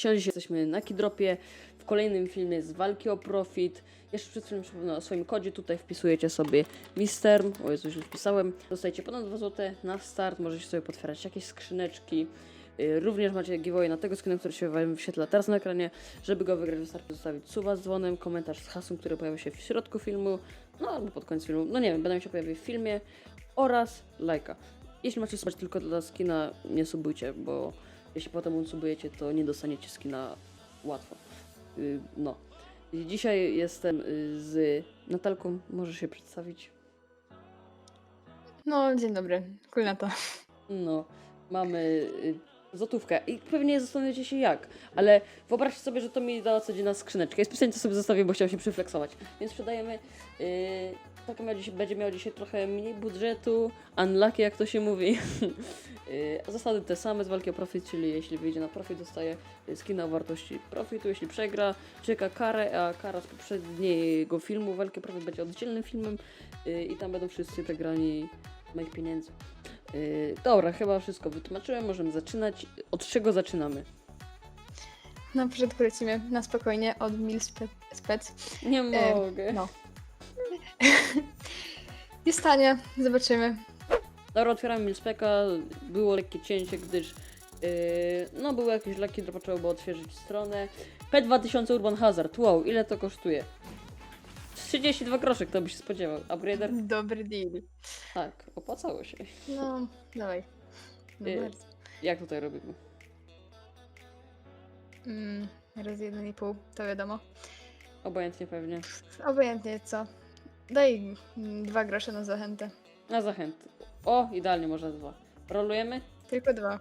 Dzisiaj jesteśmy na Kidropie, w kolejnym filmie z walki o profit. Jeszcze przed chwilą przypomnę o swoim kodzie, tutaj wpisujecie sobie Misterm, o Jezu, źle wpisałem. Dostajecie ponad 2 zł na start, możecie sobie potwierać jakieś skrzyneczki. Yy, Również macie giveaway na tego skina, który się wam wyświetla teraz na ekranie. Żeby go wygrać, wystarczy zostawić suba z dzwonem, komentarz z hasłem, który pojawia się w środku filmu, no albo pod koniec filmu, no nie wiem, będą się pojawić w filmie oraz lajka. Jeśli macie subać tylko dla skina, nie subujcie, bo jeśli potem unsubujecie, to nie dostaniecie skina łatwo. Yy, no. I Dzisiaj jestem y, z Natalką, możesz się przedstawić? No, dzień dobry. Kulnata. No, mamy y, złotówkę i pewnie zastanawiacie się jak, ale wyobraźcie sobie, że to mi dała codzienna skrzyneczka i specjalnie to sobie zostawię, bo chciałam się przyflexować. Więc sprzedajemy, yy, taka miała dzisiaj, będzie miała dzisiaj trochę mniej budżetu, unlucky jak to się mówi. yy, zasady te same z walki o profit, czyli jeśli wyjdzie na profit, dostaje skina o wartości profitu, jeśli przegra, czeka karę, a kara z poprzedniego filmu walki o profit będzie oddzielnym filmem yy, i tam będą wszyscy przegrani moich pieniędzy. Yy, dobra, chyba wszystko wytłumaczyłem, możemy zaczynać. Od czego zaczynamy? Na początku lecimy na spokojnie od Mil spe Spec. Nie mogę. No. Jest tanie, zobaczymy. Dobra, otwieramy Milspeka. Było lekkie cięcie, gdyż yy, no były jakieś laki, które trzeba było odświeżyć stronę. P2000 Urban Hazard. Wow, ile to kosztuje? 32 groszy, kto by się spodziewał. Upgrader? Dobry deal. Tak, opłacało się. No, dawaj. No Y. bardzo. Jak tutaj robimy? Mm, raz jeden i pół, to wiadomo. Obojętnie pewnie. Obojętnie co. Daj mm, dwa grosze na zachętę. Na zachęty. O, idealnie, można dwa. Rolujemy? Tylko dwa.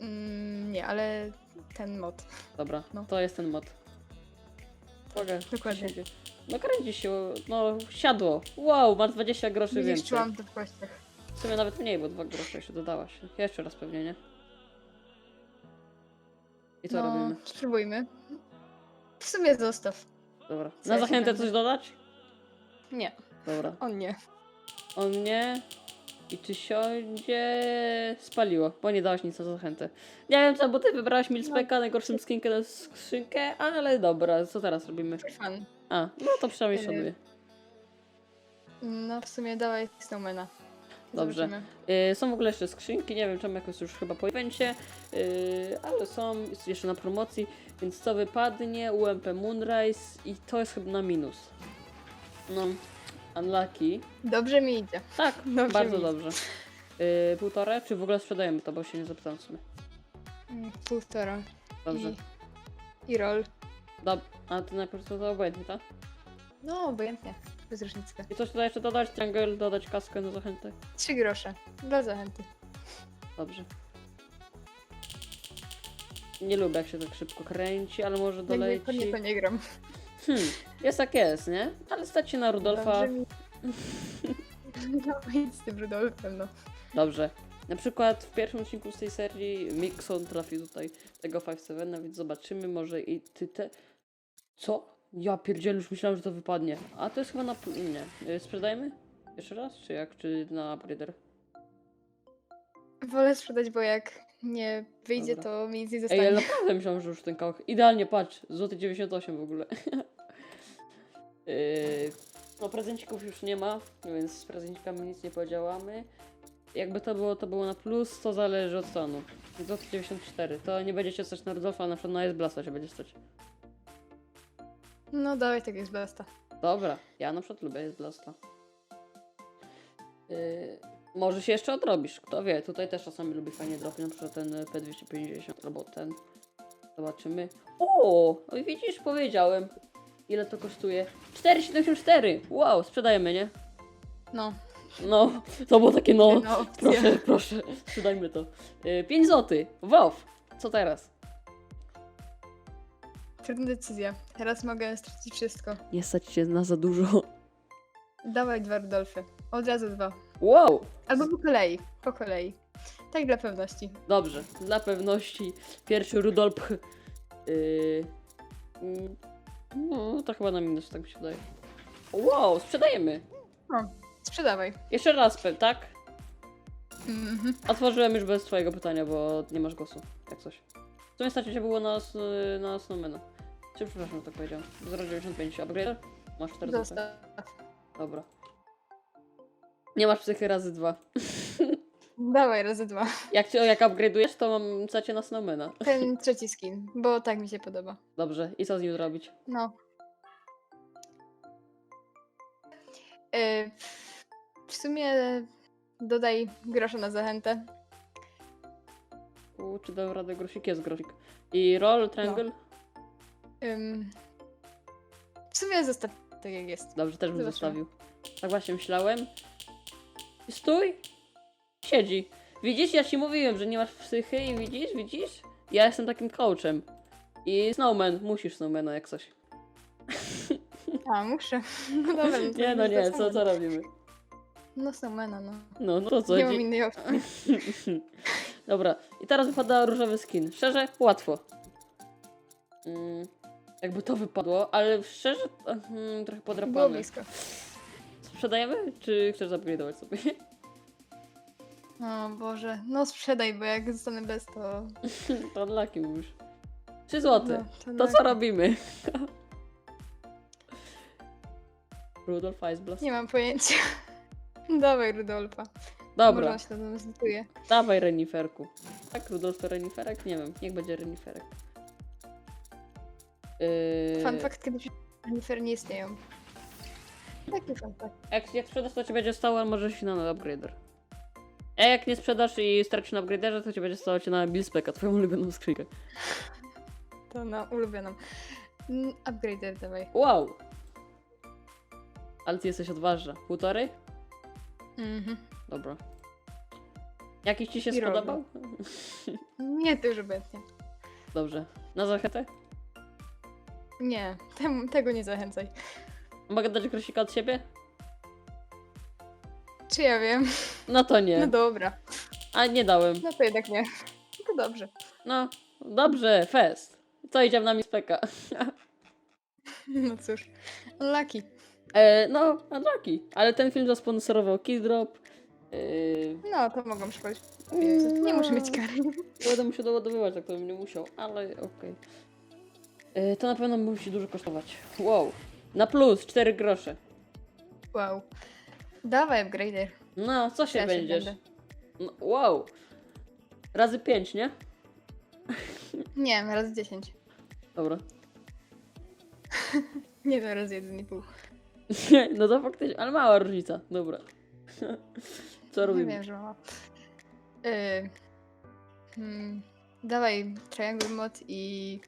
Mm, nie, ale ten mod. Dobra, No. to jest ten mod. Uwaga, Dokładnie. siedzi. No kręci się, no siadło. Wow, masz 20 groszy więcej. zniszczyłam to w kościach. W sumie nawet mniej, bo 2 grosze się dodałaś. Jeszcze raz pewnie, nie? I co no, robimy? spróbujmy. W sumie zostaw. Dobra. co Na ja się zachętę będę? coś dodać? Nie, Dobra. on nie. On nie. I czy siądzie? Spaliło, bo nie dałaś nic na zachętę. Nie wiem co, bo ty wybrałaś Milspeka, najgorszą skinkę na skrzynkę, ale dobra, co teraz robimy? Fun. A, no to przynajmniej szanuję. No w sumie dawaj Snowmana. Dobrze. Zobaczymy. Yy, są w ogóle jeszcze skrzynki, nie wiem czemu jakoś już chyba po evencie, yy, ale są jeszcze na promocji, więc co wypadnie? UMP Moonrise i to jest chyba na minus. No, unlucky. Dobrze mi idzie. Tak, Dobrze bardzo mi. dobrze. Yy, półtora, czy w ogóle sprzedajemy to, bo się nie w sumie. Mm, Półtora. Dobrze. I, I roll. Dob a ty najpierw to to obojętnie, tak? No, obojętnie. Bez różnicy. I coś tutaj jeszcze dodać? Triangle, dodać kaskę na zachętę? Trzy grosze. Dla zachęty. Dobrze. Nie lubię jak się tak szybko kręci, ale może nie, doleci. nie, to nie gram. Hmm, jest jak jest, nie? Ale stać się na Rudolfa. Dobrze mi... No idź z tym Rudolfem, no. Dobrze. Na przykład w pierwszym odcinku z tej serii Mixon trafił tutaj tego 5-7, więc zobaczymy, może i ty te... Co? Ja pierdzielę, już myślałem, że to wypadnie. A to jest chyba na... Nie. Y, Sprzedajmy? Jeszcze raz? Czy jak? Czy na breeder? Wolę sprzedać, bo jak nie wyjdzie, Dobra. to mi nic nie Ej, zostanie. ale naprawdę myślałem, że już ten kałach... Idealnie, patrz. Złoty 98 w ogóle. yy, no prezencików już nie ma, więc z prezencikami nic nie podziałamy. Jakby to było, to było na plus, to zależy od stanu. Złoty 94. To nie będziecie stać na Rudolfa, na przykład na S Blasta się będzie stać. No dawaj tak jest basta. Dobra, ja na przykład lubię S Blasta. Yy, może się jeszcze odrobisz, kto wie. Tutaj też czasami lubi fajnie dropić, na przykład ten P250 albo ten. Zobaczymy. O, no widzisz, powiedziałem. Ile to kosztuje? 4,74! Wow, sprzedajemy, nie? No, No, to było takie no. Proszę, proszę, sprzedajmy to. Yy, 5 zł. Wow, co teraz? Trudna decyzja. Teraz mogę stracić wszystko. Nie stać się na za dużo. Dawaj dwa Rudolfy. Od razu dwa. Wow, Albo po kolei. Po kolei. Tak dla pewności. Dobrze, dla pewności pierwszy Rudolf. Yy, mm, no, to chyba na minus, tak mi się wydaje. Wow, sprzedajemy. Sprzedawaj. Jeszcze raz, pe- tak? Mhm. Otworzyłem już bez twojego pytania, bo nie masz głosu, jak coś. sumie stać się było na, s- na Snowmana. Czy przepraszam, że tak powiedziałem. 0,95 upgrade? Masz 4 zł. Zostaw. Dobra. Nie masz psychy razy dwa. Dawaj razy dwa. Jak, cię- jak upgrade'ujesz, to mam cacie na Snowmana. Ten trzeci skin, bo tak mi się podoba. Dobrze, i co z nim zrobić? No. Y, w sumie dodaj grosza na zachętę. U, czy dam radę grosik? Jest grosik. I roll, triangle? Ym, w sumie zostaw tak jak jest. Dobrze, też bym Zobaczymy. zostawił. Tak właśnie myślałem. Stój! Siedzi. Widzisz, ja ci mówiłem, że nie masz psychy i widzisz, widzisz? Ja jestem takim coachem. I Snowman, musisz Snowmana jak coś. A, muszę. No dobra, no to Nie no nie, co, co robimy? No Snowmana, no. No, no to co? Nie mam innej opcji. Dobra, i teraz wypada różowy skin. Szczerze, łatwo. Mm, jakby to wypadło, ale szczerze, mm, trochę Było podrapane. blisko. Sprzedajemy, czy chcesz upgrade'ować sobie? O Boże, no sprzedaj, bo jak zostanę bez to... to unlucky mówisz. 3 złote. No, To co robimy? Rudolf Iceblast. Nie mam pojęcia. Dawaj Rudolfa. Dobra, Może on się zdecyduje. dawaj reniferku. Tak, Rudolf to reniferek? Nie wiem, niech będzie reniferek. Yy, Fun fact, kiedyś renifery nie istnieją. Taki fun fact. jak, jak sprzedasz, to ci będzie stało, ale może się na upgrader. A jak nie sprzedasz i stracisz na upgraderze, to ci będzie stało się na Billspecka, twoją ulubioną skrzynkę. To na ulubioną. Mm, Upgrader dawaj. Wow! Ale ty jesteś odważna. Półtorej? Mhm. Dobra. Jakiś ci się I robię. spodobał? Nie, to już obecnie. Dobrze. Na zachętę? Nie, tem, tego nie zachęcaj. Mogę dać grosika od siebie? Czy ja wiem? No to nie. No dobra. A nie dałem. No to jednak nie. To dobrze. No, dobrze, fest. Co idziemy na Mispeka? No cóż. Lucky. e, no, unlucky. Ale ten film zasponsorował Keydrop. E, No, to mogą szkolić. Pieniędzy. Nie muszę mieć kary. będę musiał doładowywać, jak to bym nie musiał, ale okej. E, To na pewno musi dużo kosztować. Wow. Na plus, 4 grosze. Wow. Dawaj upgrader. No, co się Ja się będziesz? będę. No, wow. Razy 5, nie? Nie, razy 10. Dobra. Nie, to razy 1,5. no to faktycznie, ale mała różnica. Dobra. Co Nie robimy? wiem, że mama. Y, hmm, dawaj triangle mod i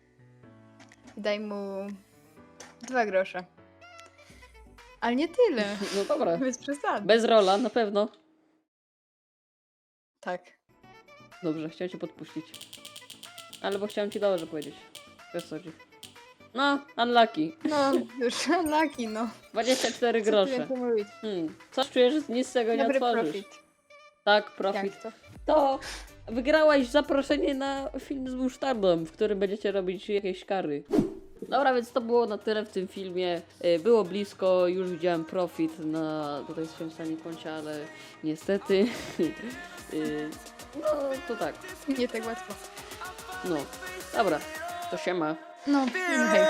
i daj mu dwa grosze. Ale nie tyle. No dobra. Bez przesady. Bez rola, na pewno. Tak. Dobrze, chciałem cię podpuścić. Ale bo chciałem ci dobrze powiedzieć. Wiesz co chodzi. No, unlucky. No, już lucky, no. 24 Co tu grosze. więcej mówić? Hmm. Coś czujesz, że nic z tego nie Dobry otworzysz. profit. Tak, profit. Jak to? To wygrałaś zaproszenie na film z musztardą, w którym będziecie robić jakieś kary. Dobra, więc to było na tyle w tym filmie. Y, Było blisko, już widziałem profit na tutaj swoim samym koncie, ale niestety. y, No, to tak. Nie tak łatwo. No. Dobra, to się ma. No, hej.